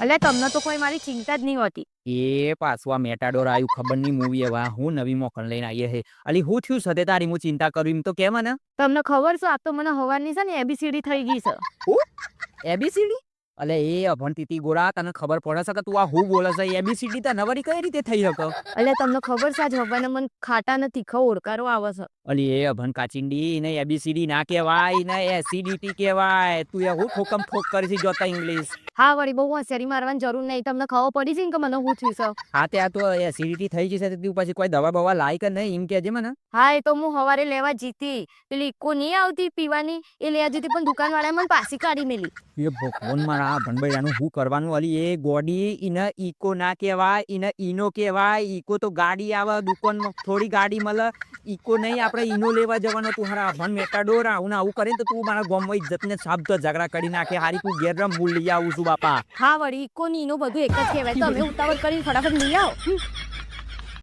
એટલે તમને તો કોઈ મારી ચિંતા જ નહીં હોતી. એ પાછું આ મેટાડોર આવ્યું ખબર નહીં મૂવી હવે હું નવી મોકલ લઈને આવીએ હે. અલી હું થયું સાથે તારી હું ચિંતા કરું એમ તો કેમ ને તમને ખબર છે આ તો મને હવાની છે ને એબીસીડી થઈ ગઈ છે. એબીસીડી અલે એ અભણતી તી ગોરા તને ખબર પડે છે કે તું આ હું બોલે છે? એબીસીડી તને વળી કઈ રીતે થઈ શકે? અલે તમને ખબર છે આજ હવાને મન ખાટા નથી તીખા ઓળકારો આવે છે. અલી એ અભણ કાચિંડી ને એબીસીડી ના કહેવાય ને એસિડિટી કહેવાય. તું એ હું ઠોકમ ઠોક કરી છે જોતા ઇંગ્લિશ? હા વળી બહુ હોશિયારી મારવાની જરૂર નહીં તમને ખબર પડી છે કે મને હું છું છે હા તે આ તો એસિડિટી થઈ જશે છે તું પછી કોઈ દવા બવા લાય કે નહીં એમ કહેજે મને. હા એ તો હું હવારે લેવા જીતી. પેલી ઇકો નહીં આવતી પીવાની? એ લેવા જીતી પણ દુકાનવાળાએ મને પાછી કાઢી મેલી. એ ભગવાન મારા આ ભણભાઈનું શું કરવાનું? અલી, એ ગોડી ઇને ઈકો ના કહેવાય ઇને ઈનો કહેવાય. ઈકો તો ગાડી આવે, દુકાનમાં થોડી ગાડી મળે. ઈકો નહીં, આપણે ઈનો લેવા જવાનો. તું હારા ભણ મેટાડોર આવું આવું કરીને તો તું મારા ગામમાં ઇજ્જતને સાફ તો ઝઘડા કરી નાખે. હારી તું ઘેર રમ, હું લઈ આવું છું, બાપા. હા, વળી ઈકો ની ઈનો બધું એક જ કહેવાય. તમે ઉતાવળ કરીને ફટાફટ લઈ આવો.